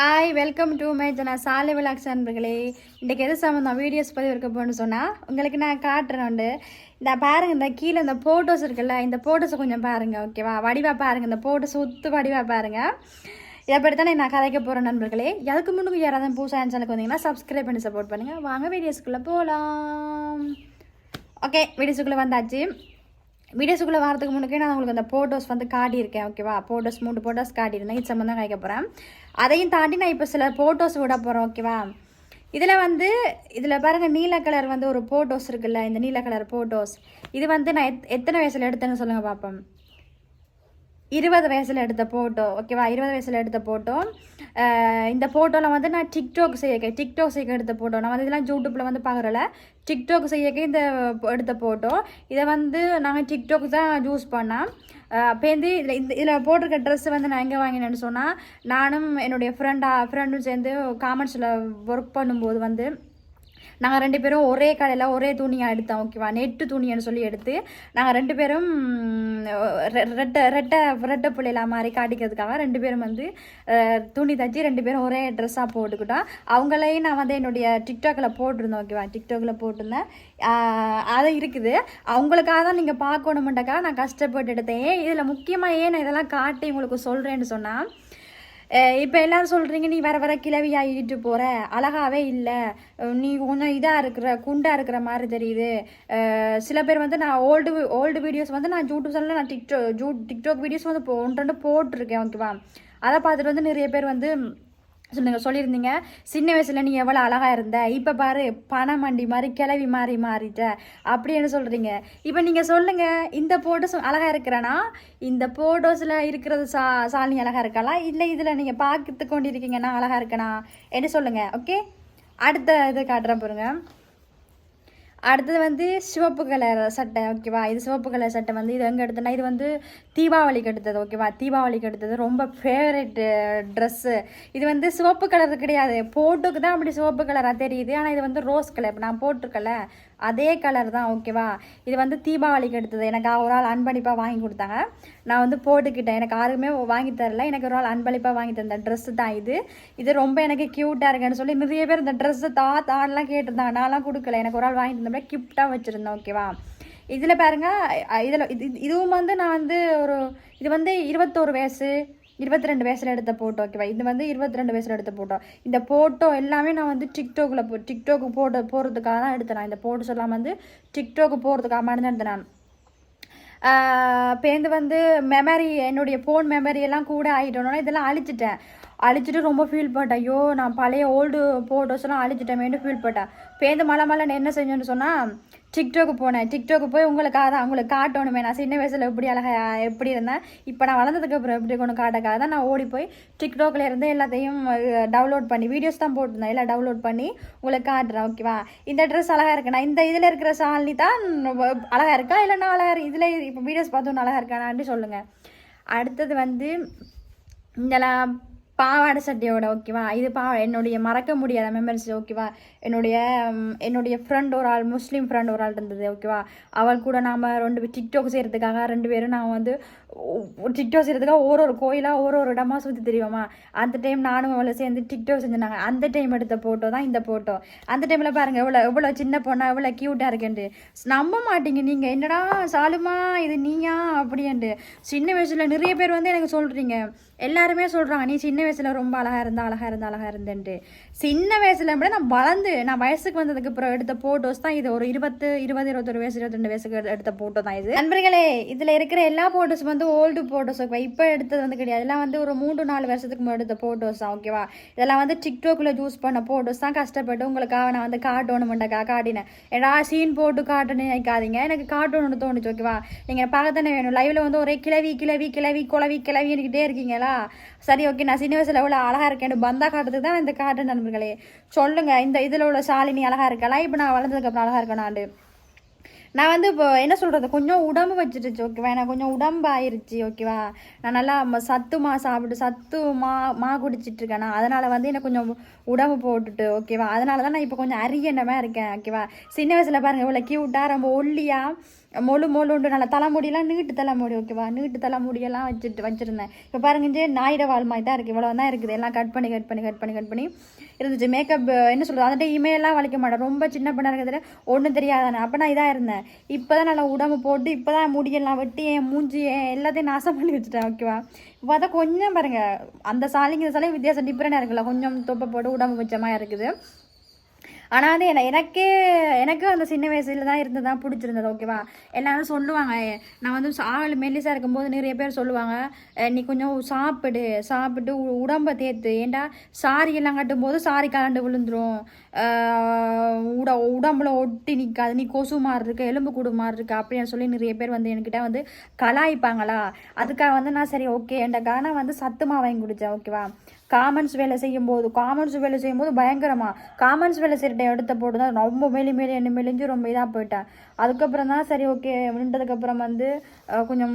Hi welcome to my நான் சாலை vlogs நண்பர்களே. இன்றைக்கு எது சம்மந்தம் வீடியோஸ் பதிவு இருக்க போகணும்னு சொன்னால் உங்களுக்கு நான் காட்டுறேன் உண்டு. இந்த பாருங்க இந்த கீழே இந்த ஃபோட்டோஸ் இருக்குல்ல இந்த ஃபோட்டோஸை கொஞ்சம் பாருங்கள் ஓகேவா வடிவாக பாருங்கள் இந்த ஃபோட்டோஸ் சுத்து வடிவாக பாருங்கள் இதை பற்றி தானே நான் கதைக்க போகிறேன் நண்பர்களே. அதுக்கு முன்னுக்கு யாராவது புதுசாக சேனலுக்கு வந்தீங்கன்னா சப்ஸ்கிரைப் பண்ணி சப்போர்ட் பண்ணுங்கள் வாங்க வீடியோஸ்குள்ளே போகலாம் ஓகே வீடியோஸுக்குள்ளே வந்தாச்சு. வீடியோஸுக்குள்ளே வரதுக்கு முன்னாடி நான் உங்களுக்கு அந்த ஃபோட்டோஸ் வந்து காட்டியிருக்கேன் ஓகேவா ஃபோட்டோஸ் மூணு ஃபோட்டோஸ் காட்டியிருந்தேன். இது சம்மந்தம் காய்க்க போகிறேன் அதையும் தாண்டி நான் இப்போ சில ஃபோட்டோஸ் விட போகிறேன் ஓகேவா இதில் வந்து இதில் பாருங்கள் நீல கலர் வந்து ஒரு ஃபோட்டோஸ் இருக்குல்ல இந்த நீல கலர் ஃபோட்டோஸ் இது வந்து நான் எத் எத்தனை வயசில் எடுத்தேன்னு சொல்லுங்கள் பார்ப்போம் இருபது வயசில் எடுத்த ஃபோட்டோ ஓகேவா இருபது வயசில் எடுத்த ஃபோட்டோ இந்த ஃபோட்டோவில் வந்து நான் டிக்டாக் செய்யக்க டிக்டாக் செய்ய எடுத்த ஃபோட்டோ நான் வந்து இதெல்லாம் யூடியூப்பில் வந்து பார்க்குறல. டிக்டாக் செய்யக்க இந்த எடுத்த ஃபோட்டோ இதை வந்து நாங்கள் டிக்டாக் தான் யூஸ் பண்ணோம். அப்போந்து இதில் இந்த இதில் போட்டிருக்க ட்ரெஸ் வந்து நான் எங்கே வாங்கினேன்னு சொன்னால் நானும் என்னுடைய ஃப்ரெண்டா ஃப்ரெண்டும் சேர்ந்து காமெண்ட்ஸில் ஒர்க் பண்ணும்போது வந்து நாங்கள் ரெண்டு பேரும் ஒரே கடையில் ஒரே துணியாக எடுத்தோம் ஓகேவா நெட்டு துணின்னு சொல்லி எடுத்து நாங்கள் ரெண்டு பேரும் ரெட்டை ரெட்டை ரெட்டை பிள்ளைல மாதிரி காட்டிக்கிறதுக்காக ரெண்டு பேரும் வந்து துணி தச்சு ரெண்டு பேரும் ஒரே ட்ரெஸ்ஸாக போட்டுக்கிட்டோம் அவங்களையும் நான் வந்து என்னுடைய டிக்டாக்கில் போட்டிருந்தேன் ஓகேவா டிக்டாக்கில் போட்டிருந்தேன். அது இருக்குது. அவங்களுக்காக தான் நீங்கள் பார்க்கணுமெண்டக்கா நான் கஷ்டப்பட்டு எடுத்தேன். இதில் முக்கியமாக ஏன் நான் இதெல்லாம் காட்டி உங்களுக்கு சொல்கிறேன்னு சொன்னால் இப்போ எல்லோரும் சொல்கிறீங்க நீ வர வர கிளவி ஆகிட்டு போகிற அழகாவே இல்லை. நீ கொஞ்சம் இதாக இருக்கிற குண்டாக இருக்கிற மாதிரி தெரியுது. சில பேர் வந்து நான் ஓல்டு ஓல்டு வீடியோஸ் வந்து நான் யூடியூப் சேனலில் நான் டிக்டோ ஜூ டிக்டாக் வீடியோஸ் வந்து ஒன்று ரெண்டு போட்டிருக்கேன் ஓகேவா? அதை பார்த்துட்டு வந்து நிறைய பேர் வந்து சொல்லுங்க சொல்லியிருந்தீங்க. சின்ன வயசில் நீ எவ்வளோ அழகாக இருந்த. இப்போ பாரு மண்டி மாதிரி கிளவி மாறி மாறிட்ட. அப்படின்னு சொல்கிறீங்க இப்போ நீங்கள் சொல்லுங்கள் இந்த ஃபோட்டோஸ் அழகாக இருக்கிறேன்னா இந்த ஃபோட்டோஸில் இருக்கிறது சா சாலினி அழகாக இருக்கலாம் இல்லை இதில் நீங்கள் பார்த்து கொண்டு இருக்கீங்கன்னா அழகாக இருக்கணா என்ன சொல்லுங்கள் ஓகே அடுத்த இது காட்டுறேன் பாருங்கள் அடுத்தது வந்து சிவப்பு கலர் சட்டை ஓகேவா? இது சிவப்பு கலர் சட்டை வந்து இது எங்கே எடுத்தேன்னா இது வந்து தீபாவளிக்கு எடுத்தது ஓகேவா? தீபாவளிக்கு எடுத்தது. ரொம்ப ஃபேவரெட்டு ட்ரெஸ்ஸு இது வந்து சிவப்பு கலர் கிடையாது. போட்டுக்கு தான் அப்படி சிவப்பு கலராக தெரியுது. ஆனால் இது வந்து ரோஸ் கலர் இப்போ நான் போட்டிருக்கல அதே கலர் தான் ஓகேவா இது வந்து தீபாவளிக்கு எடுத்தது. எனக்கு ஒரு ஆள் அன்பளிப்பாக வாங்கி கொடுத்தாங்க. நான் வந்து போட்டுக்கிட்டேன். எனக்கு யாருமே வாங்கி தரல. எனக்கு ஒரு ஆள் அன்பளிப்பாக வாங்கி தந்த ட்ரெஸ்ஸு தான் இது. இது ரொம்ப எனக்கு க்யூட்டாக இருக்குன்னு சொல்லி நிறைய பேர் இந்த ட்ரெஸ்ஸு தா தான்லாம் கேட்டிருந்தாங்க. நான்லாம் கொடுக்கல. எனக்கு ஒரு ஆள் வாங்கி தந்தப்ப கிஃப்டாக வச்சுருந்தேன் ஓகேவா இதில் பாருங்கள் இதில் இது இதுவும் வந்து நான் வந்து ஒரு இது வந்து இருபத்தோரு வயசு. இருபத்தி ரெண்டு வயசில் எடுத்த போட்டோ ஓகேவா இது வந்து இருபத்தி ரெண்டு வயசில் எடுத்த போட்டோ இந்த ஃபோட்டோ எல்லாமே நான் வந்து டிக்டோக்கில் போ டிக்டோக்கு போட்டு போகிறதுக்காக தான் எடுத்தேன் இந்த போட்டோஸ் எல்லாம் வந்து டிக்டோக்கு போகிறதுக்காக மட்டும் தான் எடுத்தேன் நான். பேருந்து வந்து மெமரி என்னுடைய ஃபோன் மெமரி எல்லாம் கூட ஆகிட்டோன்னா இதெல்லாம் அழிச்சிட்டேன். அழிச்சிட்டு ரொம்ப ஃபீல் பண்ணிட்டேன் ஐயோ நான் பழைய ஓல்டு ஃபோட்டோஸ்லாம் அழிச்சிட்டேன் அழிச்சிட்டேமேனு ஃபீல் பண்ணிட்டேன் பேருந்து மலை மலை என்ன செஞ்சேன்னு சொன்னால் டிக்டாக்கு போனேன். டிக்டாக்கு போய் உங்களுக்காக தான் உங்களுக்கு காட்டணுமே. நான் சின்ன வயசில் எப்படி அழகா எப்படி இருந்தேன் இப்போ நான் வளர்ந்ததுக்கு அப்புறம் எப்படி கொண்டு காட்டக்காக தான் நான் ஓடி போய் டிக்டாக்ல இருந்து எல்லாத்தையும் டவுன்லோட் பண்ணி வீடியோஸ் தான் போட்டிருந்தேன். எல்லாம் டவுன்லோட் பண்ணி உங்களுக்கு காட்டுறேன் ஓகேவா இந்த ட்ரெஸ் அழகாக இருக்கு நான் இந்த இதில் இருக்கிற சாலி தான் அழகாக இருக்கா? இல்லைன்னா அழகாக இருக்கு இதில் இப்போ வீடியோஸ் பார்த்தோன்னு அழகாக இருக்கானான்னு சொல்லுங்கள் அடுத்தது வந்து இதெல்லாம் பாவாடை சட்டையோட ஓகேவா? இது பா என்னுடைய மறக்க முடியாத மெமரிஸ் ஓகேவா? என்னுடைய என்னுடைய ஃப்ரெண்ட் ஒரு ஆள் முஸ்லீம் ஃப்ரெண்ட் ஒரு ஆள் இருந்தது ஓகேவா? அவள் கூட நாம் ரெண்டு பேர் டிக்டாக் செய்கிறதுக்காக ரெண்டு பேரும் நான் வந்து டிக்டாக் செய்கிறதுக்காக ஒரு ஒரு கோயிலாக ஒரு ஒரு இடமா சுற்றி தெரியுமா அந்த டைம் நானும் அவளை சேர்ந்து டிக்டாக் செஞ்சாங்க அந்த டைம் எடுத்த ஃபோட்டோ தான் இந்த ஃபோட்டோ அந்த டைமில் பாருங்கள் எவ்வளோ எவ்வளோ சின்ன பொண்ணா எவ்வளோ க்யூட்டாக இருக்கேன்ட்டு. நம்ப மாட்டீங்க நீங்கள் என்னடா சாலுமா இது நீயா? அப்படின்ட்டு சின்ன வயசில் நிறைய பேர் வந்து எனக்கு சொல்கிறீங்க எல்லாருமே சொல்கிறாங்க நீ சின்ன வயசில் ரொம்ப அழகாக இருந்தா அழகாக இருந்தா அழகாக இருந்தேன்ட்டு. சின்ன வயசில் விட நான் வளர்ந்து நான் வயசுக்கு வந்ததுக்கு அப்புறம் எடுத்த ஃபோட்டோஸ் தான் இது. ஒரு இருபத்து இருபது இருபத்தொரு வயசு இருபத்தி வயசுக்கு எடுத்த ஃபோட்டோ தான் இது. நண்பர்களே இதில் இருக்கிற எல்லா ஃபோட்டோஸ் வந்து ஓல்டு ஃபோட்டோஸ் ஓகேவா இப்போ எடுத்தது வந்து கிடையாது. இதெல்லாம் வந்து ஒரு மூன்று நாலு வருஷத்துக்கு முன்னாடி எடுத்த ஃபோட்டோஸ் தான் ஓகேவா இதெல்லாம் வந்து டிக்டோக்கில் யூஸ் பண்ண ஃபோட்டோஸ் தான். கஷ்டப்பட்டு உங்களுக்காக நான் வந்து காட்டணுமெண்டக்கா காட்டினேன். ஏடா சீன் போட்டு காட்டுன்னு நினைக்காதீங்க. எனக்கு காட்டணும்னு தோணுச்சு ஓகேவா நீங்கள் பார்க்கத்தானே வேணும். லைவில் வந்து ஒரே கிளவி கிளவி கிளவி குளவி கிளவின்னுக்கிட்டே இருக்கீங்களா? சரி ஓகே நான் சின்ன வயசில் எவ்வளோ அழகாக இருக்கேன் பந்தா காட்டுறதுக்கு தான் இந்த காட்டு நண்பர்களே. சொல்லுங்கள் இந்த இதில் உள்ள சாலினி அழகாக இருக்கலாம் இப்போ நான் வளர்ந்ததுக்கப்புறம் அழகாக இருக்கணாண்டு நான். வந்து இப்போ என்ன சொல்கிறது கொஞ்சம் உடம்பு வச்சிருச்சு ஓகேவா எனக்கு கொஞ்சம் உடம்பு ஆயிருச்சு ஓகேவா நான் நல்லா சத்து மா சாப்பிட்டு சத்து மா மா குடிச்சிட்டு இருக்கேன் அதனால் வந்து எனக்கு கொஞ்சம் உடம்பு போட்டுட்டு ஓகேவா அதனால தான் நான் இப்போ கொஞ்சம் அரியணமாக இருக்கேன் ஓகேவா சின்ன வயசில் பாருங்கள் இவ்வளோ க்யூட்டாக ரொம்ப ஒல்லியாக மொழு மொழு உண்டு நல்லா தலைமுடியெல்லாம் நீட்டு தலைமுடி ஓகேவா நீட்டு தலைமுடியெல்லாம் வச்சுட்டு வச்சுருந்தேன். இப்போ பாருங்க ஞாயிறு வாழ் மாதிரி தான் இருக்குது இவ்வளோ தான் இருக்குது. எல்லாம் கட் பண்ணி கட் பண்ணி கட் பண்ணி கட் பண்ணி இருந்துச்சு. மேக்கப் என்ன சொல்கிறது அந்த இமையெல்லாம் வலிக்க மாட்டேன். ரொம்ப சின்ன பண்ண இருக்கிறதுல ஒன்றும் தெரியாதானே? அப்போ நான் இதாக இருந்தேன். இப்போ தான் நல்லா உடம்பு போட்டு இப்போ தான் முடியெல்லாம் வெட்டி என் மூஞ்சி என் எல்லாத்தையும் நாசம் பண்ணி வச்சுட்டேன். ஓகேவா இப்போ தான் கொஞ்சம் பாருங்கள் அந்த சாலைங்க இந்த சாலையும் வித்தியாசம் டிஃப்ரெண்டாக இருக்குல்ல. கொஞ்சம் தொப்பை போட்டு உடம்பு மிச்சமாக இருக்குது. ஆனால் வந்து என்ன எனக்கே எனக்கு அந்த சின்ன வயசுல தான் இருந்து தான் பிடிச்சிருந்தது ஓகேவா எல்லாரும் சொல்லுவாங்க நான் வந்து ஆள் மெல்லிசாக இருக்கும்போது நிறைய பேர் சொல்லுவாங்க நீ கொஞ்சம் சாப்பிடு சாப்பிட்டு உ- உடம்ப தேத்து ஏன்டா சாரி எல்லாம் கட்டும்போது சாரி கலண்டு விழுந்துடும் உட உடம்புல ஒட்டி நிற்காது நீ கொசு மாதிரி இருக்கு எலும்பு கூடு மாதிரி இருக்கு அப்படின்னு சொல்லி நிறைய பேர் வந்து என்கிட்ட வந்து கலாய்ப்பாங்களா? அதுக்காக வந்து நான் சரி ஓகே என்கிட்ட கானா வந்து சத்துமா வாங்கி குடித்தேன் ஓகேவா காமன்ஸ் வேலை செய்யும்போது காமன்ஸ் வேலை செய்யும்போது பயங்கரமாக காமன்ஸ் வேலை செய்கிற எடுத்த போட்டு தான் ரொம்ப மேலே மேலே என்ன மெலிஞ்சு ரொம்ப இதாக போயிட்டேன். அதுக்கப்புறம் தான் சரி ஓகே விழுந்ததுக்கப்புறம் வந்து கொஞ்சம்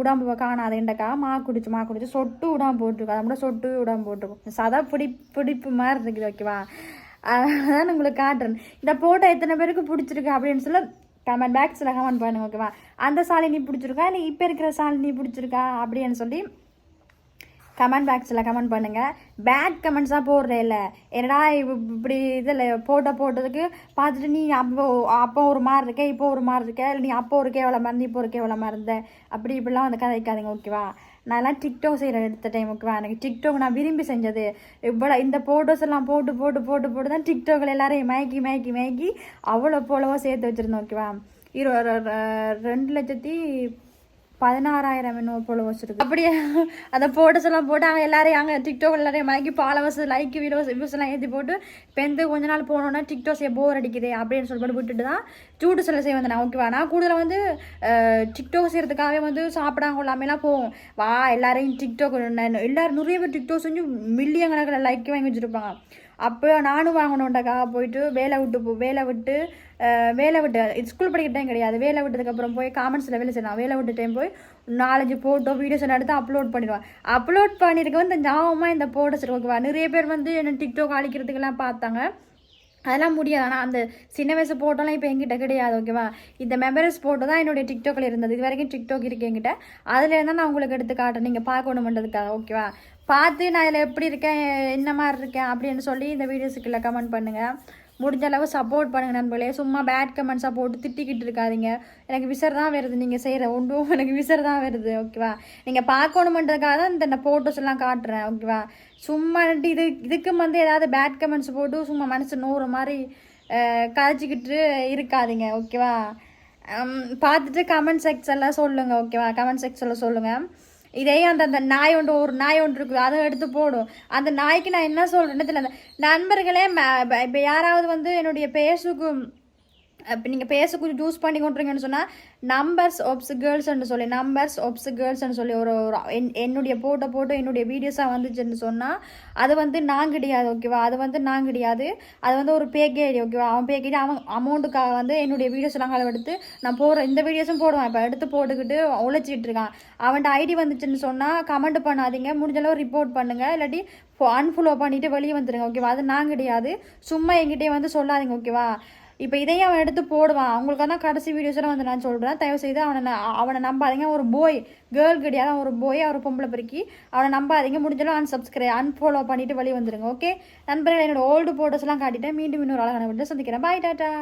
உடம்பு காணாது எண்டக்கா மா குடிச்சு மா குடிச்சு சொட்டு உடம்பு போட்டிருக்கோம். அதை கூட சொட்டு உடம்பு போட்டிருக்கோம். சதா பிடி பிடிப்பு மாதிரி இருக்குது ஓகேவா அதான் உங்களுக்கு காட்டுறேன். இந்த போட்டோ எத்தனை பேருக்கு பிடிச்சிருக்கு அப்படின்னு சொல்ல கமெண்ட் பேக்ஸில் கமெண்ட் பண்ணுங்க ஓகேவா அந்த சாலினி பிடிச்சிருக்கா? இல்லை இப்போ இருக்கிற சாலினி பிடிச்சிருக்கா? அப்படின்னு சொல்லி கமெண்ட் பாக்ஸில் கமெண்ட் பண்ணுங்கள் பேட் கமெண்ட்ஸாக போடுறே இல்லை என்னடா இப்படி இதில் போட்டோ போட்டதுக்கு பார்த்துட்டு நீ அப்போ அப்போ ஒரு மாதிரி இருக்க இப்போ ஒரு மாதிரி இருக்க இல்லை நீ அப்போ ஒரு எவ்வளோ மருந்து இப்போ ஒரு கேவலம் மறந்த அப்படி இப்படிலாம் வந்து கதைக்காதீங்க ஓகேவா நான்லாம் டிக்டாக் செய்கிற எடுத்த டைம் ஓகேவா எனக்கு டிக்டாக் நான் விரும்பி செஞ்சது. இவ்வளோ இந்த ஃபோட்டோஸ் எல்லாம் போட்டு போட்டு போட்டு போட்டு தான் டிக்டாக்ல எல்லாரையும் மயக்கி மயக்கி மயக்கி அவ்வளோ போலவோ சேர்த்து வச்சுருந்தோம் ஓகேவா இரு ர- ரெண்டு லட்சத்தி பதினாறாயிரம் என்னவோ போல இருக்கு அப்படியே அந்த போட்டோஸ் எல்லாம் போட்டு அங்கே எல்லாரையும் அங்கே டிக்டாக் எல்லாரையும் மயக்கி ஃபாலோவர்ஸ் லைக் வீடியோஸ் வியூஸ் எல்லாம் ஏற்றி போட்டு இப்போ கொஞ்ச நாள் போனோன்னா டிக்டாக்ஸ் போர் அடிக்குது அப்படின்னு சொல்லிட்டு விட்டுட்டு தான் சூடு சில செய்ய வந்தேன். ஓகேவா நான் கூடுதலாக வந்து டிக்டாக் செய்யறதுக்காகவே வந்து சாப்பிடாம கொள்ளாமலாம் போவோம். வா எல்லாரையும் டிக்டாக் எல்லாரும் நிறைய பேர் டிக்டாக் செஞ்சு மில்லியன் கணக்கில் லைக் வாங்கி வச்சுருப்பாங்க. அப்போ நானும் வாங்கணுன்றக்காக போயிட்டு வேலை விட்டு போ வேலை விட்டு வேலை விட்டு ஸ்கூல் படிக்கிற டைம் கிடையாது. வேலை விட்டதுக்கப்புறம் போய் காமெண்ட்ஸில் வேலை செய்யலாம் வேலை விட்டு டைம் போய் நாலஞ்சு ஃபோட்டோ வீடியோஸ் எடுத்து அப்லோட் பண்ணிடுவேன். அப்லோட் பண்ணியிருக்க வந்து ஞாபகமாக இந்த ஃபோட்டோஸ் ஓகேவா நிறைய பேர் வந்து என்ன டிக்டாக் அழிக்கிறதுக்கெல்லாம் பார்த்தாங்க. அதெல்லாம் முடியாது. ஆனால் அந்த சின்ன வயசு ஃபோட்டோலாம் இப்போ எங்கிட்ட கிடையாது ஓகேவா இந்த மெமரிஸ் ஃபோட்டோ தான் என்னுடைய டிக்டாக்ல இருந்தது. இது வரைக்கும் டிக்டாக் இருக்குது எங்கிட்ட அதில் இருந்தால் நான் உங்களுக்கு எடுத்து காட்டுறேன். நீங்கள் பார்க்கணுமன்றதுக்காக ஓகேவா பார்த்து நான் இதில் எப்படி இருக்கேன் என்ன மாதிரி இருக்கேன் அப்படின்னு சொல்லி இந்த வீடியோஸுக்குள்ளே கமெண்ட் பண்ணுங்கள் முடிஞ்ச அளவு சப்போர்ட் பண்ணுங்கள் நண்பர்களே. சும்மா பேட் கமெண்ட்ஸாக போட்டு திட்டிக்கிட்டு இருக்காதிங்க. எனக்கு விசர் தான் வருது. நீங்கள் செய்கிற ஒன்றும் எனக்கு விசர் தான் வருது. ஓகேவா நீங்கள் பார்க்கணுமன்றதுக்காக தான் இந்த ஃபோட்டோஸ் எல்லாம் காட்டுறேன். ஓகேவா சும்மா இது இதுக்கு வந்து ஏதாவது பேட் கமெண்ட்ஸ் போட்டு சும்மா மனசு நூறு மாதிரி அஹ், கதைச்சிக்கிட்டு இருக்காதீங்க. ஓகேவா பார்த்துட்டு கமெண்ட் செக்ஷனில் சொல்லுங்கள் ஓகேவா கமெண்ட் செக்ஷனில் சொல்லுங்கள் இதே அந்த அந்த நாய் ஒன்று ஒரு நாய் ஒன்று இருக்குது அதை எடுத்து போடும். அந்த நாய்க்கு நான் என்ன சொல்கிறேன்னு தெரியல. அந்த நண்பர்களே இப்போ யாராவது வந்து என்னுடைய பேசுக்கும் இப்போ நீங்கள் பேச கொஞ்சம் சூஸ் பண்ணி கொண்டுருங்கன்னு சொன்னால் நம்பர்ஸ் ஒப்ஸ் கேர்ள்ஸ்னு சொல்லி நம்பர்ஸ் ஒப்ஸ் கேர்ள்ஸ்னு சொல்லி ஒரு ஒரு என் என்னுடைய போட்டோ போட்டு என்னுடைய வீடியோஸாக வந்துச்சுன்னு சொன்னால் அது வந்து நான் கிடையாது ஓகேவா அது வந்து நான் கிடையாது அது வந்து ஒரு பேக்கேடி ஓகேவா அவன் பேக்கேடி அவன் அமௌண்ட்டுக்காக வந்து என்னுடைய வீடியோஸ் எல்லாம் எடுத்து நான் போடுற இந்த வீடியோஸும் போடுவேன். இப்போ எடுத்து போட்டுக்கிட்டு உழைச்சிட்டு இருக்கான். அவன்கிட்ட ஐடி வந்துச்சுன்னு சொன்னால் கமெண்ட் பண்ணாதீங்க. முடிஞ்ச அளவு ரிப்போர்ட் பண்ணுங்கள் இல்லாட்டி அன்ஃபாலோ பண்ணிவிட்டு வெளியே வந்துடுங்க ஓகேவா அது நான் கிடையாது சும்மா என்கிட்டே வந்து சொல்லாதீங்க ஓகேவா இப்போ இதையும் அவன் எடுத்து போடுவான். அவங்களுக்கு தான் கடைசி வீடியோஸில் வந்து நான் சொல்கிறேன் தயவு செய்து அவனை அவனை நம்பாதீங்க. ஒரு போய் கேர்ள் கிடையாது. அவன் ஒரு போய் அவர் பொம்பளை பெருக்கி அவனை நம்பாதீங்க. முடிஞ்சாலும் அன்சப்ஸ்கிரைப் அன்ஃபாலோ பண்ணிவிட்டு வழி வந்துருங்க ஓகே நண்பர்கள் என்னோட ஓல்டு ஃபோட்டோஸ்லாம் காட்டிட்டேன். மீண்டும் இன்னொரு அழகான விட்டு சந்திக்கிறேன். பாய் டாட்டா